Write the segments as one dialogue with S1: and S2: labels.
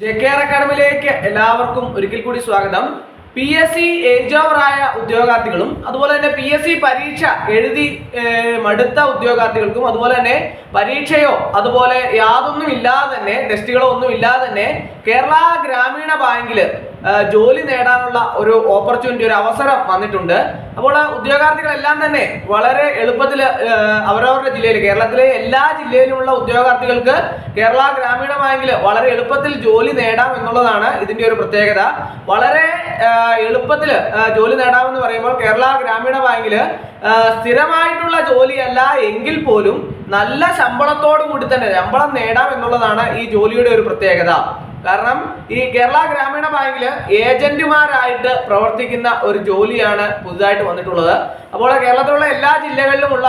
S1: J K R അക്കാഡമിയിലേക്ക് എല്ലാവർക്കും ഒരിക്കൽ കൂടി സ്വാഗതം. പി എസ് സി ഏജ് ഓവറായ ഉദ്യോഗാർത്ഥികളും അതുപോലെ തന്നെ പി എസ് സി പരീക്ഷ എഴുതി മടുത്ത ഉദ്യോഗാർത്ഥികൾക്കും അതുപോലെ തന്നെ പരീക്ഷയോ അതുപോലെ യാതൊന്നും ഇല്ലാതെ തന്നെ ടെസ്റ്റുകളോ ഒന്നും ഇല്ലാതെ തന്നെ കേരള ഗ്രാമീണ ബാങ്കിൽ ജോലി നേടാനുള്ള ഒരു ഓപ്പർച്യൂണിറ്റി ഒരു അവസരം വന്നിട്ടുണ്ട്. അപ്പോൾ ഉദ്യോഗാർത്ഥികളെല്ലാം തന്നെ വളരെ എളുപ്പത്തിൽ അവരവരുടെ ജില്ലയിൽ കേരളത്തിലെ എല്ലാ ജില്ലയിലുമുള്ള ഉദ്യോഗാർത്ഥികൾക്ക് കേരള ഗ്രാമീണ ബാങ്കിൽ വളരെ എളുപ്പത്തിൽ ജോലി നേടാം എന്നുള്ളതാണ് ഇതിന്റെ ഒരു പ്രത്യേകത. വളരെ എളുപ്പത്തിൽ ജോലി നേടാമെന്ന് പറയുമ്പോൾ കേരള ഗ്രാമീണ ബാങ്കിൽ സ്ഥിരമായിട്ടുള്ള ജോലിയല്ല എങ്കിൽ പോലും നല്ല ശമ്പളത്തോടു കൂടി തന്നെ ശമ്പളം നേടാം എന്നുള്ളതാണ് ഈ ജോലിയുടെ ഒരു പ്രത്യേകത. കാരണം ഈ കേരള ഗ്രാമീണ ബാങ്കിൽ ഏജന്റുമാരായിട്ട് പ്രവർത്തിക്കുന്ന ഒരു ജോലിയാണ് പുതുതായിട്ട് വന്നിട്ടുള്ളത്. അപ്പോൾ കേരളത്തിലുള്ള എല്ലാ ജില്ലകളിലുമുള്ള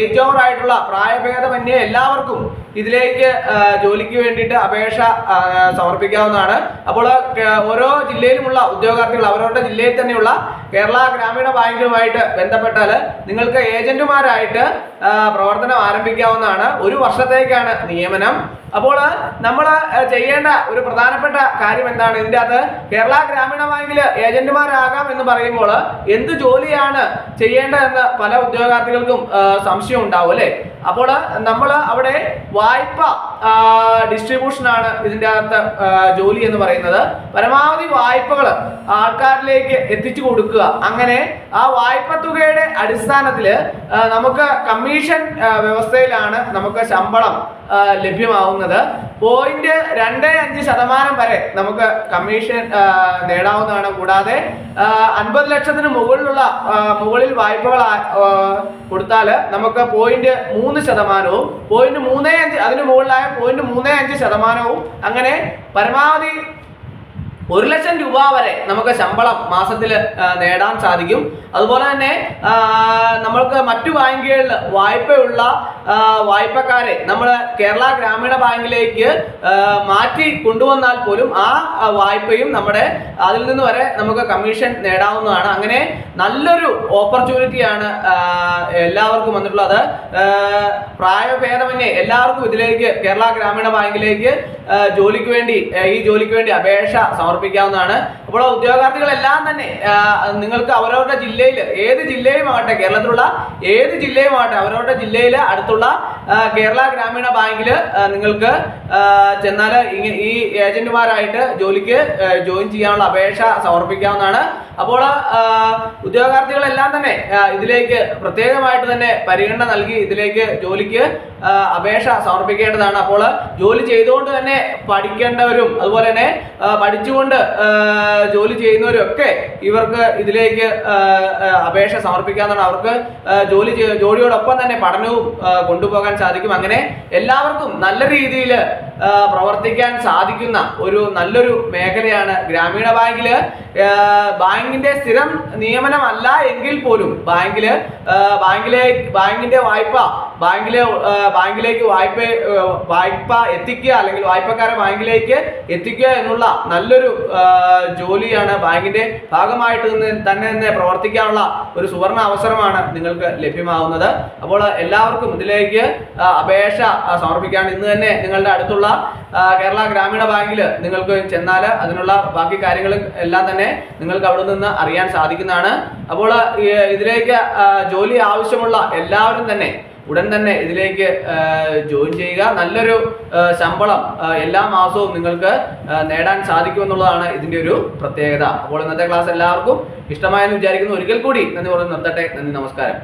S1: ഏജ് ഓവർ ആയിട്ടുള്ള പ്രായഭേദമന്യേ എല്ലാവർക്കും ഇതിലേക്ക് ജോലിക്ക് വേണ്ടിയിട്ട് അപേക്ഷ സമർപ്പിക്കാവുന്നതാണ്. അപ്പോൾ ഓരോ ജില്ലയിലുമുള്ള ഉദ്യോഗാർത്ഥികൾ അവരവരുടെ ജില്ലയിൽ തന്നെയുള്ള കേരള ഗ്രാമീണ ബാങ്കുമായിട്ട് ബന്ധപ്പെട്ടാൽ നിങ്ങൾക്ക് ഏജന്റുമാരായിട്ട് പ്രവർത്തനം ആരംഭിക്കാവുന്നതാണ്. ഒരു വർഷത്തേക്കാണ് നിയമനം. അപ്പോൾ നമ്മൾ ചെയ്യേണ്ട ഒരു പ്രധാനപ്പെട്ട കാര്യം എന്താണ്? ഇതിന്റെ അത് കേരള ഗ്രാമീണ ബാങ്കിൽ ഏജന്റുമാരാകാം എന്ന് പറയുമ്പോൾ എന്ത് ജോലിയാണ് ചെയ്യേണ്ടതെന്ന് പല ഉദ്യോഗാർത്ഥികൾക്കും സംശയം ഉണ്ടാവും അല്ലേ? അപ്പോൾ നമ്മൾ അവിടെ വായ്പ ഡിസ്ട്രിബ്യൂഷൻ ആണ് ഇതിന്റെ അകത്ത് ജോലി എന്ന് പറയുന്നത്. പരമാവധി വായ്പകൾ ആൾക്കാരിലേക്ക് എത്തിച്ചു കൊടുക്കുക. അങ്ങനെ ആ വായ്പ തുകയുടെ അടിസ്ഥാനത്തിൽ നമുക്ക് കമ്മീഷൻ വ്യവസ്ഥയിലാണ് നമുക്ക് ശമ്പളം ലഭ്യമാവുന്നത്. പോയിന്റ് രണ്ട് അഞ്ച് ശതമാനം വരെ നമുക്ക് കമ്മീഷൻ നേടാവുന്നതാണ്. കൂടാതെ അൻപത് ലക്ഷത്തിന് മുകളിലുള്ള മുകളിൽ വായ്പകൾ കൊടുത്താൽ നമുക്ക് പോയിന്റ് മൂന്ന് ശതമാനവും പോയിന്റ് മൂന്നേ അഞ്ച് അതിന് മുകളിലായ പോയിന്റ് മൂന്നേ അഞ്ച് ശതമാനവും അങ്ങനെ പരമാവധി ഒരു ലക്ഷം രൂപ വരെ നമുക്ക് ശമ്പളം മാസത്തിൽ നേടാൻ സാധിക്കും. അതുപോലെ തന്നെ നമ്മൾക്ക് മറ്റു ബാങ്കുകളിൽ വായ്പയുള്ള വായ്പക്കാരെ നമ്മൾ കേരള ഗ്രാമീണ ബാങ്കിലേക്ക് മാറ്റി കൊണ്ടുവന്നാൽ പോലും ആ വായ്പയും നമ്മുടെ അതിൽ നിന്ന് വരെ നമുക്ക് കമ്മീഷൻ നേടാവുന്നതാണ്. അങ്ങനെ നല്ലൊരു ഓപ്പർച്യൂണിറ്റിയാണ് എല്ലാവർക്കും വന്നിട്ടുള്ളത്. പ്രായഭേദമന്യേ എല്ലാവർക്കും ഇതിലേക്ക് കേരള ഗ്രാമീണ ബാങ്കിലേക്ക് ജോലിക്ക് വേണ്ടി ഈ ജോലിക്ക് വേണ്ടി അപേക്ഷ സമർപ്പിക്കാവുന്നതാണ് അപ്പോൾ ഉദ്യോഗാർത്ഥികളെല്ലാം തന്നെ നിങ്ങൾക്ക് അവരവരുടെ ജില്ലയിൽ ഏത് ജില്ലയും ആവട്ടെ കേരളത്തിലുള്ള ഏത് ജില്ലയും ആവട്ടെ അവരവരുടെ ജില്ലയിൽ അടുത്തുള്ള കേരള ഗ്രാമീണ ബാങ്കിൽ നിങ്ങൾക്ക് ചെന്നാൽ ഈ ഏജന്റുമാരായിട്ട് ജോലിക്ക് ജോയിൻ ചെയ്യാനുള്ള അപേക്ഷ സമർപ്പിക്കാവുന്നതാണ്. അപ്പോൾ ഉദ്യോഗാർത്ഥികളെല്ലാം തന്നെ ഇതിലേക്ക് പ്രത്യേകമായിട്ട് തന്നെ പരിഗണന നൽകി ഇതിലേക്ക് ജോലിക്ക് അപേക്ഷ സമർപ്പിക്കേണ്ടതാണ്. അപ്പോൾ ജോലി ചെയ്തുകൊണ്ട് തന്നെ പഠിക്കേണ്ടവരും അതുപോലെ തന്നെ പഠിച്ചുകൊണ്ട് ആ, ജോലി ചെയ്യുന്നവരൊക്കെ ഇവർക്ക് ഇതിലേക്ക് അപേക്ഷ സമർപ്പിക്കാവുന്നതാണ് അവർക്ക് ജോലി ജോലിയോടൊപ്പം തന്നെ പഠനവും കൊണ്ടുപോകാൻ സാധിക്കും. അങ്ങനെ എല്ലാവർക്കും നല്ല രീതിയിൽ പ്രവർത്തിക്കാൻ സാധിക്കുന്ന ഒരു നല്ലൊരു മേഖലയാണ് ഗ്രാമീണ ബാങ്കിൽ ബാങ്കിന്റെ സ്ഥിരം നിയമനമല്ല എങ്കിൽ പോലും ബാങ്കിൽ ബാങ്കിലെ ബാങ്കിന്റെ വായ്പ ബാങ്കിലെ ബാങ്കിലേക്ക് വായ്പ വായ്പ എത്തിക്കുക അല്ലെങ്കിൽ വായ്പക്കാരെ ബാങ്കിലേക്ക് എത്തിക്കുക എന്നുള്ള നല്ലൊരു ജോലിയാണ് ബാങ്കിന്റെ ഭാഗമായിട്ട് തന്നെ തന്നെ പ്രവർത്തിക്കാനുള്ള ഒരു സുവർണ അവസരമാണ് നിങ്ങൾക്ക് ലഭ്യമാവുന്നത്. അപ്പോൾ എല്ലാവർക്കും ഇതിലേക്ക് അപേക്ഷ സമർപ്പിക്കാൻ ഇന്ന് തന്നെ നിങ്ങളുടെ അടുത്തുള്ള കേരള ഗ്രാമീണ ബാങ്കിൽ നിങ്ങൾക്ക് ചെന്നാൽ അതിനുള്ള ബാക്കി കാര്യങ്ങൾ എല്ലാം തന്നെ നിങ്ങൾക്ക് അവിടെ നിന്ന് അറിയാൻ സാധിക്കുന്നതാണ്. അപ്പോൾ ഇതിലേക്ക് ജോലി ആവശ്യമുള്ള എല്ലാവരും തന്നെ ഉടൻ തന്നെ ഇതിലേക്ക് ജോയിൻ ചെയ്യുക. നല്ലൊരു ശമ്പളം എല്ലാ മാസവും നിങ്ങൾക്ക് നേടാൻ സാധിക്കുമെന്നുള്ളതാണ് ഇതിന്റെ ഒരു പ്രത്യേകത. അപ്പോൾ ഇന്നത്തെ ക്ലാസ് എല്ലാവർക്കും ഇഷ്ടമായെന്ന് വിചാരിക്കുന്നു. ഒരിക്കൽ കൂടി നന്ദി പറഞ്ഞ് നിർത്തട്ടെ. നന്ദി നമസ്കാരം.